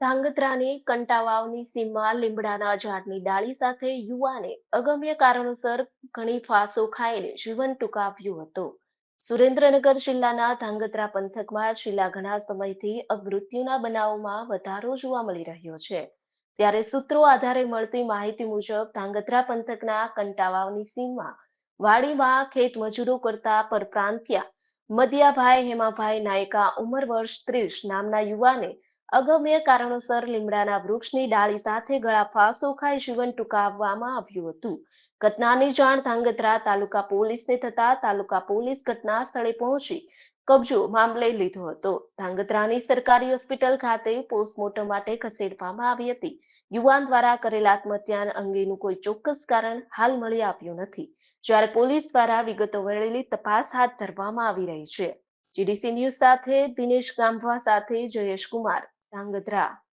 ધાંગધ્રાની કંટાવાવની સીમમાં લીમડાના ઝાડની ડાળી સાથે યુવાને અગમ્ય કારણોસર ઘણી ફાંસો ખાઈને જીવન ટૂંકાવ્યું હતું. સુરેન્દ્રનગર જિલ્લાના ધાંગધ્રા પંથકમાં છેલ્લા ઘણા સમયથી મૃત્યુના બનાવોમાં વધારો જોવા મળી રહ્યો છે. ત્યારે સૂત્રો આધારે મળતી માહિતી મુજબ ધાંગધ્રા પંથકના કંટાવાવની સીમમાં વાડીમાં ખેત મજૂરો કરતા પરપ્રાંતિયા મદિયાભાઈ, હેમાભાઈ નાયકા ઉંમર વર્ષ ત્રીસ નામના યુવાને અગમ્ય કારણોસર લીમડાના વૃક્ષની ડાળી સાથે ગળા ફાંસો ખાઈ જીવન ટૂંકાવવામાં આવ્યું હતું. ઘટનાની જાણ ધાંગધ્રા તાલુકા પોલીસને થતા તાલુકા પોલીસ ઘટના સ્થળે પહોંચી કબજો મામલે લીધો હતો. ધાંગધ્રાની સરકારી હોસ્પિટલ ખાતે પોસ્ટમોર્ટમ માટે ખસેડવામાં આવી હતી. યુવાન દ્વારા કરેલ આત્મહત્યા અંગેનું કોઈ ચોક્કસ કારણ હાલ મળી આવ્યું નથી. જ્યારે પોલીસ દ્વારા વિગતો વળેલી તપાસ હાથ ધરવામાં આવી રહી છે. જીડીસી ન્યૂઝ સાથે દિનેશ ગામવા સાથે જયેશ કુમાર ધાંગધ્રા